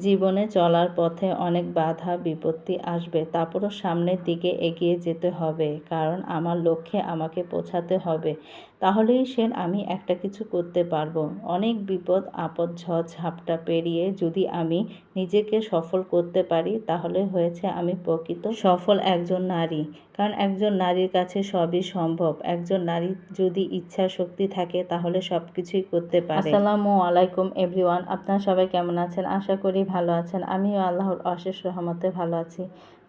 জীবনে চলার পথে অনেক বাধা, বিপত্তি আসবে। তারপরও সামনের দিকে এগিয়ে যেতে হবে, কারণ আমার লক্ষ্যে আমাকে পৌঁছাতে হবে। তাহলেই সে আমি একটা কিছু করতে পারব। অনেক বিপদ, আপদ, ঝড়, ঝাপটা পেরিয়ে যদি আমি নিজেকে সফল করতে পারি, তাহলে হয়েছে আমি প্রকৃত সফল একজন নারী। কারণ একজন নারীর কাছে সবই সম্ভব। একজন নারী যদি ইচ্ছা শক্তি থাকে, তাহলে সব কিছুই করতে পারে। আসসালামু আলাইকুম, এভরিওয়ান। আপনারা সবাই কেমন আছেন? আশা করি ভালো আছেন। আমিও আল্লাহর অশেষ রহমতে ভালো আছি।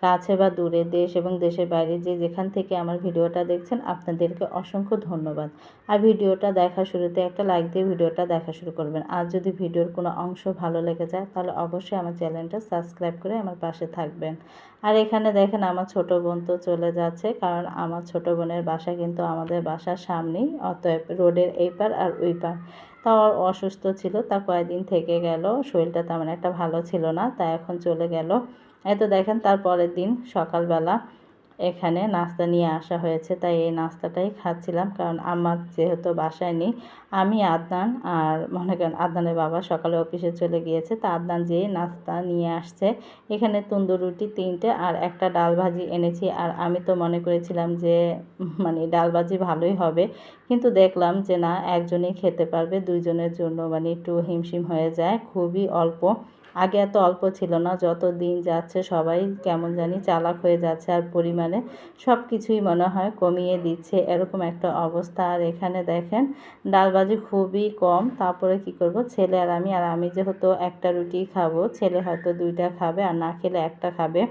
কাছে বা দূরে দেশ এবং দেশের বাইরে যে যেখান থেকে আমার ভিডিওটা দেখছেন, আপনাদেরকে অসংখ্য ধন্যবাদ। আর ভিডিওটা দেখা শুরুতে একটা লাইক দিয়ে ভিডিওটা দেখা শুরু করবেন। আর যদি ভিডিওর কোনো অংশ ভালো লেগে যায়, তাহলে অবশ্যই আমার চ্যানেলটা সাবস্ক্রাইব করে আমার পাশে থাকবেন। আর এখানে দেখেন আমার ছোট বোন তো চলে যাচ্ছে, কারণ আমার ছোট বোনের বাসা কিন্তু আমাদের বাসার সামনেই, অতএব রোডের এই পার আর ওই পার। তাও অসুস্থ ছিল, তা কয়েকদিন থেকে গেল, শরীরটা তেমন একটা ভালো ছিল না, তা এখন চলে গেল। এই তো দেখেন তার পরের দিন সকালবেলা এখানে নাস্তা নিয়ে আসা হয়েছে। তাই এই নাস্তাটাই খাচ্ছিলাম, কারণ আমার যেহেতু বাসায় নেই, আমি আদনান আর মনে করেন আদনানের বাবা সকালে অফিসে চলে গিয়েছে। তা আদনান যেয়ে নাস্তা নিয়ে আসছে। এখানে তন্দুর রুটি তিনটে আর একটা ডাল ভাজি এনেছি। আর আমি তো মনে করেছিলাম যে মানে ডাল ভাজি ভালোই হবে। কিন্তু দেখলাম যে না, একজনেই খেতে পারবে, দুইজনের জন্য মানে একটু হিমশিম হয়ে যায়, খুবই অল্প। আগে এত অল্প ছিল না, যত দিন যাচ্ছে সবাই কেমন জানি চালাক হয়ে যাচ্ছে আর পরিমাণে সব কিছুই মনে হয় কমিয়ে দিচ্ছে, এরকম একটা অবস্থা। আর এখানে দেখেন ডালবাজি খুবই কম, তারপরে কি করব? ছেলে আর আমি আর আমি যেহেতু একটা রুটি খাব, ছেলে হয়তো দুইটা খাবে আর না খেলে একটা খাবে।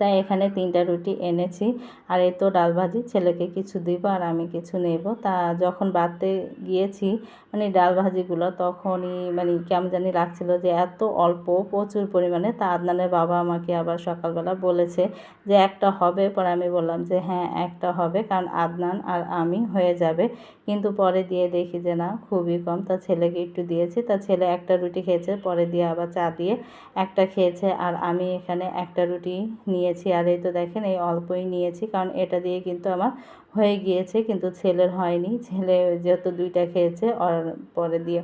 তাই এখানে তিনটা রুটি এনেছি। আর এই তো ডাল ভাজি, ছেলেকে কিছু দিব আর আমি কিছু নেব। তা যখন বাড়তে গিয়েছি মানে ডাল ভাজিগুলো তখনই মানে কেমন জানি লাগছিল যে এত অল্প, প্রচুর পরিমাণে। তা আদনানের বাবা আমাকে আবার সকালবেলা বলেছে যে একটা হবে। পরে আমি বললাম যে হ্যাঁ একটা হবে কারণ আদনান আর আমি হয়ে যাবে। কিন্তু পরে দিয়ে দেখি যে না, খুবই কম। তা ছেলেকে একটু দিয়েছি। তা ছেলে একটা রুটি খেয়েছে, পরে দিয়ে আবার চা দিয়ে একটা খেয়েছে। আর আমি এখানে একটা রুটি নিয়েছি আর এই তো দেখেন এই অল্পই নিয়েছি কারণ এটা দিয়ে কিন্তু আমার হয়ে গিয়েছে কিন্তু ছেলের হয়নি। ছেলে যেহেতু দুইটা খেয়েছে পরে দিয়ে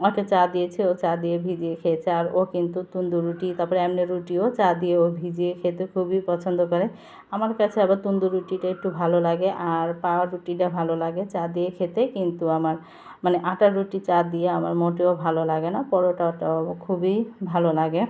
ওকে চা দিয়েছে, ও চা দিয়ে ভিজিয়ে খেয়েছে আর ও কিন্তু তন্দুর রুটি, তারপরে এমনি রুটিও চা দিয়ে ও ভিজিয়ে খেতে খুবই পছন্দ করে। আমার কাছে আবার তন্দুর রুটিটা একটু ভালো লাগে আর পাওয়া রুটিটা ভালো লাগে চা দিয়ে খেতে কিন্তু আমার মানে আটার রুটি চা দিয়ে আমার মোটেও ভালো লাগে না, পরোটাটাও খুবই ভালো লাগে।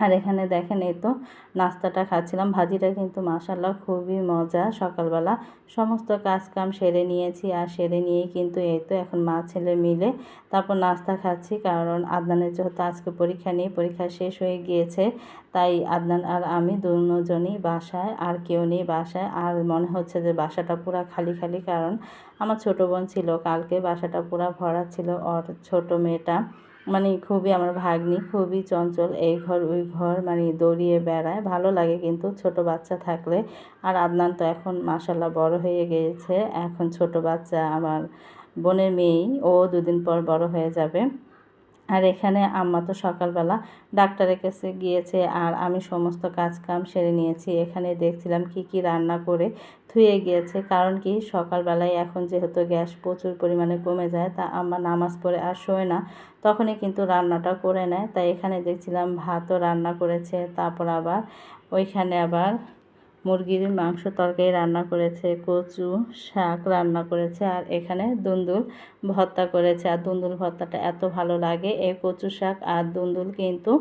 আর এখানে দেখেন, এই তো নাস্তাটা খাচ্ছিলাম। ভাজিটা কিন্তু মাসাল্লাহ খুবই মজা। সকালবেলা সমস্ত কাজ কাম সেরে নিয়েছি আর সেরে নিয়েই কিন্তু এই তো এখন মা ছেলে মিলে তারপর নাস্তা খাচ্ছি। কারণ আদনানের যেহেতু আজকে পরীক্ষা নেই, পরীক্ষা শেষ হয়ে গিয়েছে। তাই আদনান আর আমি দুজনই বাসায়, আর কেউ নেই বাসায়। আর মনে হচ্ছে যে বাসাটা পুরো খালি খালি, কারণ আমার ছোট বোন ছিল। কালকে বাসাটা পুরো ভরা ছিল, ওর ছোট মেয়েটা। মানে খুবই আমার ভাগ্নি, খুবই চঞ্চল। এই ঘর, ওই ঘর মানে দৌড়িয়ে বেড়ায়। ভালো লাগে কিন্তু ছোট বাচ্চা থাকলে। আর আদনান তো এখন মাসাল্লাহ বড় হয়ে গিয়েছে। এখন ছোট বাচ্চা আমার বোনের মেয়েই। ও দুদিন পর বড় হয়ে যাবে। আর এখানে আম্মা তো সকালবেলা ডাক্তারের কাছে গিয়েছে আর আমি সমস্ত কাজ কাম সেরে নিয়েছি। এখানে দেখছিলাম কি কি রান্না করে ধুয়ে গিয়েছে। কারণ কি, সকালবেলায় এখন যেহেতু গ্যাস প্রচুর পরিমাণে কমে যায়, তা আম্মা নামাজ পড়ে আর শোয় না। তখনই কিন্তু রান্নাটা করে নেয়। তাই এখানে দেখছিলাম ভাতও রান্না করেছে, তারপর আবার ওইখানে আবার মুরগির মাংস তরকারি রান্না করেছে, কচু শাক রান্না করেছে, আর এখানে দুন্দুল ভর্তা করেছে। আর দুন্দুল ভর্তাটা এত ভালো লাগে, এই কচু শাক আর দুন্দুল কিন্তু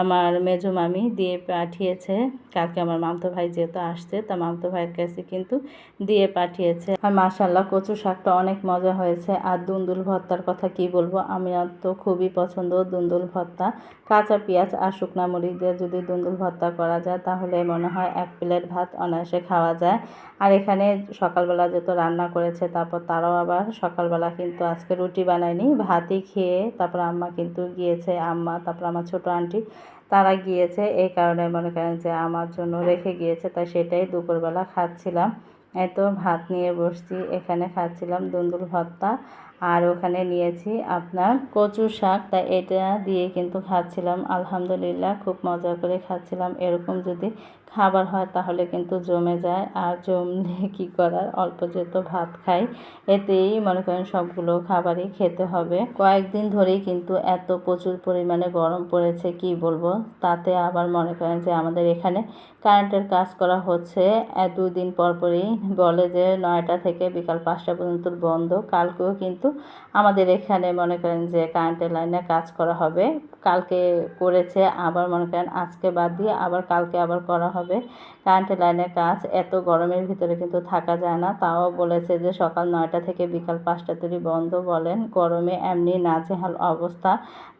আমার মেজো মামি দিয়ে পাঠিয়েছে। কালকে আমার মামতো ভাই যেহেতু আসছে, তা মামতো ভাইয়ের কাছে কিন্তু দিয়ে পাঠিয়েছে। আর মাশাল্লাহ কচু শাকটা অনেক মজা হয়েছে। আর দুন্দুল ভর্তার কথা কি বলব? আমি তো খুবই পছন্দ দুন্দুল ভর্তা। কাঁচা পেঁয়াজ আর শুকনা মরিচ দিয়ে যদি দুন্দুল ভর্তা করা যায়, তাহলে মনে হয় এক প্লেট ভাত অনায়াসে খাওয়া যায়। আর এখানে সকালবেলা যেহেতু রান্না করেছে, তারপর তারাও আবার সকালবেলা কিন্তু আজকে রুটি বানায়নি। ভাতই খেয়ে তারপর আম্মা কিন্তু গিয়েছে, আম্মা, তারপর আমার ছোটো আন্টি তারা গিয়েছে, এই কারণে মনে করেন যে আমার জন্য রেখে গিয়েছে, তাই সেটাই দুপুরবেলা খাচ্ছিলাম। এত ভাত নিয়ে বসছি, এখানে খাচ্ছিলাম দুন্দুল ভর্তা, আর ওখানে নিয়েছি আপনার কচু শাক, তা এটা দিয়ে কিন্তু খাচ্ছিলাম। আলহামদুলিল্লাহ, খুব মজা করে খাচ্ছিলাম। এরকম যদি খাবার হয় তাহলে কিন্তু জমে যায়। আর জমলে কী করার? অল্প যেহেতু ভাত খাই, এতেই মনে করেন সবগুলো খাবারই খেতে হবে। কয়েকদিন ধরেই কিন্তু এত প্রচুর পরিমাণে গরম পড়েছে, কি বলব? তাতে আবার মনে করেন যে আমাদের এখানে কারেন্টের কাজ করা হচ্ছে। দুই দিন পর পরই বলে যে নয়টা থেকে বিকাল পাঁচটা পর্যন্ত বন্ধ। কালকেও কিন্তু আমাদের এখানে মনে করেন যে কারেন্টের লাইনে কাজ করা হবে। কালকে করেছে, আবার মনে করেন আজকে বাদ দিয়ে আবার কালকে আবার করা হবে। কারেন্টের লাইনের কাজ এত গরমের ভিতরে কিন্তু থাকা যায় না। তাও বলেছে যে সকাল নয়টা থেকে বিকাল পাঁচটা তৈরি বন্ধ বলেন। গরমে এমনি নাজেহাল অবস্থা।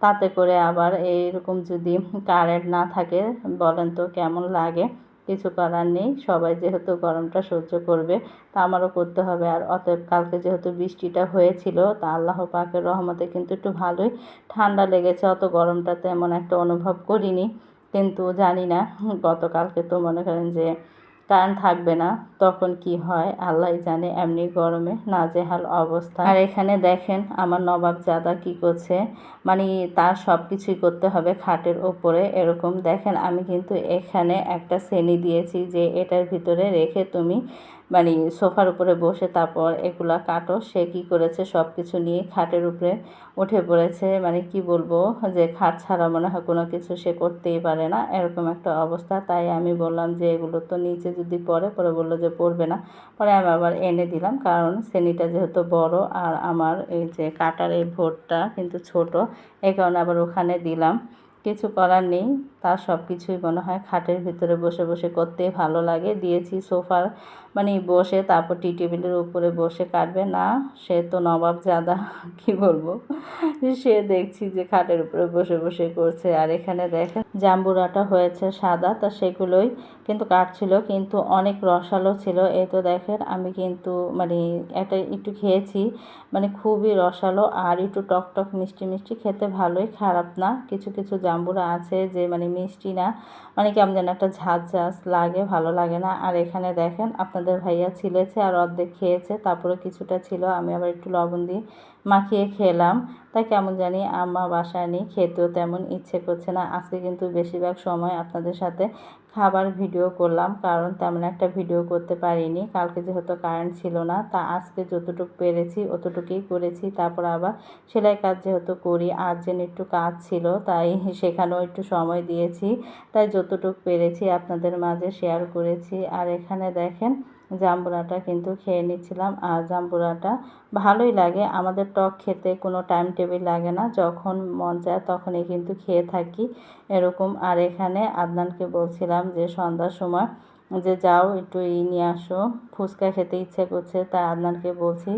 তাতে করে আবার এইরকম যদি কারেন্ট না থাকে বলেন তো কেমন লাগে? কিছু করার নেই। সবাই যেহেতু গরমটা সহ্য করবে, তা আমারও করতে হবে। আর অতএব কালকে যেহেতু বৃষ্টিটা হয়েছিল, তা আল্লাহ পাকের রহমতে কিন্তু একটু ভালোই ঠান্ডা লেগেছে। অত গরমটা তেমন একটা অনুভব করিনি। কিন্তু জানি না, গতকালকে তো মনে করেন যে টান থাকবে না, তখন কি হয়, আল্লাহ জানে এমনি গরমে নাজেহাল অবস্থা। আর এখানে দেখেন আমার নবাব জাদা কি করছে মানে তার সব কিছুই করতে হবে খাটের ওপরে, এরকম দেখেন। আমি কিন্তু এখানে একটা শ্রেণি দিয়েছি যে এটার ভিতরে রেখে তুমি মানে সোফার উপরে বসে তারপর এগুলা কাটো। সে কি করেছে? সব কিছু নিয়ে খাটের উপরে উঠে পড়েছে। মানে কি বলব? যে খাট ছাড়া মনে হয় কোনো কিছু সে করতেই পারে না। এরকম একটা অবস্থা। তাই আমি বললাম যে, এগুলো তো নিচে যদি পরে পরে বলল যে, পড়বে না। পরে আমি আবার এনে দিলাম। কারণ শ্রেণীটা যেহেতু বড় আর আমার এই যে কাটার এই ভোটটা কিন্তু ছোট এই কারণে আবার ওখানে দিলাম। কিছু করার নেই। তার সব কিছুই মনে হয় খাটের ভিতরে বসে বসে করতে ভালো লাগে। দিয়েছি সোফার মানে বসে তারপর টি টেবিলের উপরে বসে কাটবে। না, সে তো নবাব জাদা, কি বলব? সে দেখছি যে খাটের উপরে বসে বসে করছে। আর এখানে দেখে জাম্বুরাটা হয়েছে সাদা, তা সেগুলোই কিন্তু কাটছিল, কিন্তু অনেক রসালো ছিল। এই তো দেখেন, আমি কিন্তু মানে একটা একটু খেয়েছি মানে খুবই রসালো আর একটু টক টক মিষ্টি মিষ্টি, খেতে ভালোই খারাপ না। কিছু কিছু জাম্বুরা আছে যে মানে মিষ্টি না মানে কেমন যেন একটা ঝাঁঝ ঝাঁজ লাগে, ভালো লাগে না। আর এখানে দেখেন আপনাদের ভাইয়া ছিলেছে আর অর্ধেক খেয়েছে তারপরে কিছুটা ছিল। আমি আবার একটু লবণ দিয়ে মাখিয়ে খেলাম। তাই কেমন জানি আম্মা বাসায় নেই, খেতেও তেমন ইচ্ছে করছে না। আজকে কিন্তু বেশিরভাগ সময় আপনাদের সাথে খাবার ভিডিও করলাম, কারণ তেমন একটা ভিডিও করতে পারিনি। কালকে যেহেতু কারেন্ট ছিল না, তা আজকে যতটুকু পেরেছি অতটুকুই করেছি। তারপর আবার সেলাই কাজ যেহেতু করি আর যেন একটু কাজ ছিল, তাই সেখানেও একটু সময় দিয়েছি। তাই যতটুকু পেরেছি আপনাদের মাঝে শেয়ার করেছি। আর এখানে দেখেন জাম্বুরাটা কিন্তু খেয়ে নিচ্ছিলাম। আর জাম্বুরাটা ভালোই লাগে। আমাদের টক খেতে কোনো টাইম টেবিল লাগে না। যখন মন চায় তখনই কিন্তু খেয়ে থাকি। এরকম। আর এখানে আদনানকে বলছিলাম যে সন্ধ্যার সময় যে যাও, একটু এই নিয়ে আসো। ফুচকা খেতে ইচ্ছে করছে তাই আদনানকে বলছি।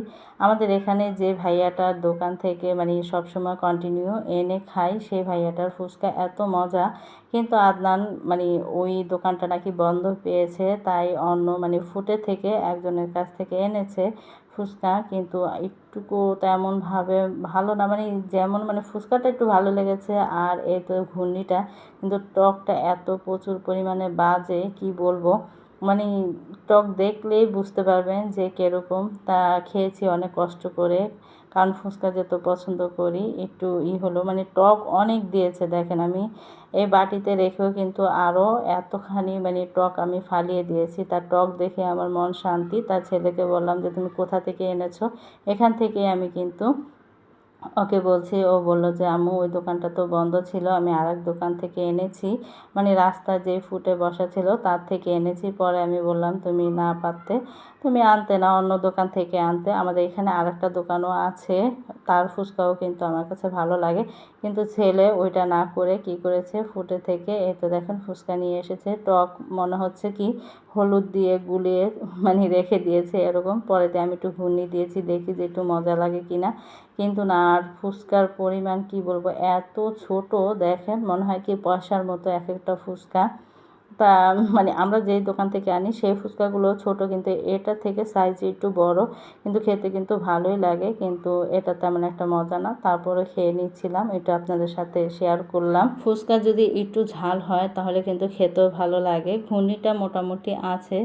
আমাদের এখানে যে ভাইয়াটার দোকান থেকে মানে সবসময় কন্টিনিউ এনে খাই সেই ভাইয়াটার ফুচকা এত মজা। কিন্তু আদনান মানে ওই দোকানটা নাকি বন্ধ পেয়েছে, তাই অন্য মানে ফুটে থেকে একজনের কাছ থেকে এনেছে। ফুচকা, কিন্তু একটুকু তেমনভাবে ভালো না। মানে যেমন মানে ফুচকাটা একটু ভালো লেগেছে আর এই তো ঘূর্ণিটা, কিন্তু টকটা এত প্রচুর পরিমাণে বাজে, কি বলব? মানে টক দেখলেই বুঝতে পারবেন যে কীরকম। তা খেয়েছি অনেক কষ্ট করে। কারণ ফুচকা যেত পছন্দ করি, একটু ই হলো। মানে টক অনেক দিয়েছে, দেখেন আমি। এই বাটিতে রেখেও কিন্তু আরও এতখানি মানে টক আমি ফালিয়ে দিয়েছি। তার টক দেখে আমার মন শান্তি। তার ছেলেকে বললাম যে, তুমি কোথা থেকে এনেছো? এখান থেকে আমি কিন্তু ওকে বলছি, ও বলল যে, আম্মু, ওই দোকানটা তো বন্ধ ছিল, আমি আর দোকান থেকে এনেছি। মানে রাস্তা যে ফুটে বসা ছিল, তার থেকে এনেছি। পরে আমি বললাম, তুমি না পারতে, তুমি আনতে না, অন্য দোকান থেকে আনতে। আমাদের এখানে আর একটা দোকানও আছে, তার ফুচকাও কিন্তু আমার কাছে ভালো লাগে। কিন্তু ছেলে ওইটা না করে কি করেছে? ফুটে থেকে, এই তো দেখেন ফুচকা নিয়ে এসেছে। টক মনে হচ্ছে কি, হলুদ দিয়ে গুলিয়ে মানে রেখে দিয়েছে, এরকম। পরেতে আমি একটু ঘূর্ণি দিয়েছি, দেখি যে একটু মজা লাগে কিনা। কিন্তু না, আর ফুচকার পরিমাণ কি বলব? এত ছোট, দেখেন, মনে হয় কি পয়সার মতো এক একটা ফুচকা। তা মানে আমরা যেই দোকান থেকে আনি, সেই ফুচকাগুলো ছোট, কিন্তু এটা থেকে সাইজ একটু বড়, কিন্তু খেতে কিন্তু ভালোই লাগে, কিন্তু এটা তেমন একটা মজা না। তারপরে খেয়ে নিচ্ছিলাম, এটা আপনাদের সাথে শেয়ার করলাম। ফুচকা যদি একটু ঝাল হয়, তাহলে কিন্তু খেতেও ভালো লাগে। ঘুনিটা মোটামুটি আছে।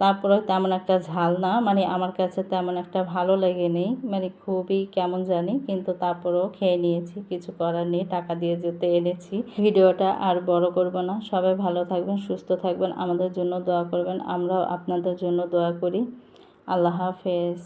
তারপরে তেমন একটা ঝাল না। মানে আমার কাছে তেমন একটা ভালো লেগেনি। মানে খুবই কেমন জানি, কিন্তু তারপরেও খেয়ে নিয়েছি। কিছু করার নেই, টাকা দিয়ে যেতে এনেছি। ভিডিওটা আর বড় করব না। সবাই ভালো থাকবেন, সুস্থ থাকবেন। আমাদের জন্য দোয়া করবেন। আমরাও আপনাদের জন্য দোয়া করি। আল্লাহ হাফেজ।